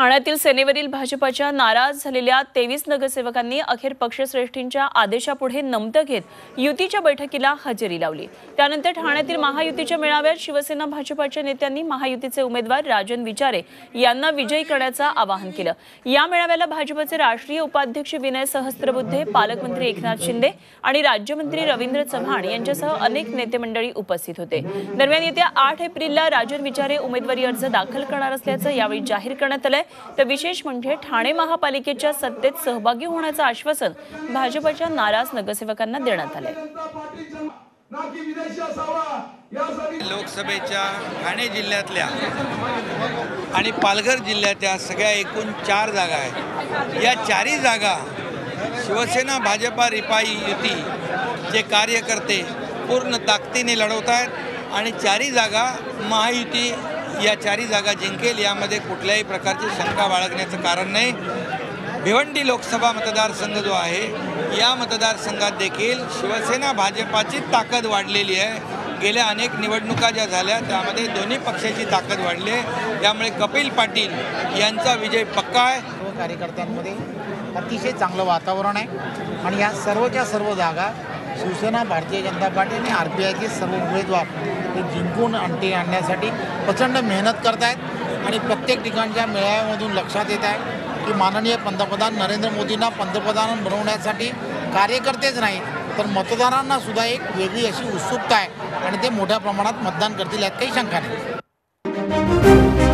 ठाण्यातील सेनेवरील भाजपाच्या नाराज झालेल्या तेवीस नगरसेवकांनी अखेर पक्षश्रेष्ठींच्या आदेशापुढे नमतं घेत युतीच्या बैठकीला हजेरी लावली. त्यानंतर ठाण्यातील महायुतीच्या मेळाव्यात शिवसेना भाजपाच्या नेत्यांनी महायुतीचे उमेदवार राजन विचारे यांना विजयी करण्याचं आवाहन केलं. या मेळाव्याला भाजपचे राष्ट्रीय उपाध्यक्ष विनय सहस्त्रबुद्धे पालकमंत्री एकनाथ शिंदे आणि राज्यमंत्री रवींद्र चव्हाण यांच्यासह अनेक नेते मंडळी उपस्थित होते. दरम्यान येत्या आठ एप्रिलला राजन विचारे उमेदवारी अर्ज दाखल करणार असल्याचं यावेळी जाहीर करण्यात आलंय. तर विशेष म्हणजे ठाणे महापालिकेच्या सत्तेत सहभागी होण्याचं आश्वासन भाजपच्या नाराज नगरसेवकांना देण्यात आलंय. लोकसभेच्या ठाणे जिल्ह्यातल्या आणि पालघर जिल्ह्याच्या सगळ्या एकूण चार जागा आहेत. या चारही जागा शिवसेना भाजपा रिपाई युती जे कार्यकर्ते पूर्ण ताकदीने लढवत आहेत आणि चारही जागा महायुती या चारही जागा जिंकेल यामध्ये कुठल्याही प्रकारची शंका बाळगण्याचं कारण नाही. भिवंडी लोकसभा मतदारसंघ जो आहे या मतदारसंघात देखील शिवसेना भाजपाची ताकद वाढलेली आहे. गेल्या अनेक निवडणुका ज्या झाल्या त्यामध्ये दोन्ही पक्षाची ताकद वाढली आहे. त्यामुळे कपिल पाटील यांचा विजय पक्का आहे. सर्व कार्यकर्त्यांमध्ये अतिशय चांगलं वातावरण आहे. आणि या सर्वच्या सर्व जागा शिवसेना भारतीय जनता पार्टी आणि आर पी आयचे सर्व उमेदवार हे जिंकून आणते आणण्यासाठी प्रचंड मेहनत करत आहेत आणि प्रत्येक ठिकाणच्या मेळाव्यामधून लक्षात येत आहे की माननीय पंतप्रधान नरेंद्र मोदींना पंतप्रधान बनवण्यासाठी कार्यकर्तेच नाही तर मतदारांना सुद्धा एक वेगळी अशी उत्सुकता आहे आणि ते मोठ्या प्रमाणात मतदान करतील यात काही शंका नाही.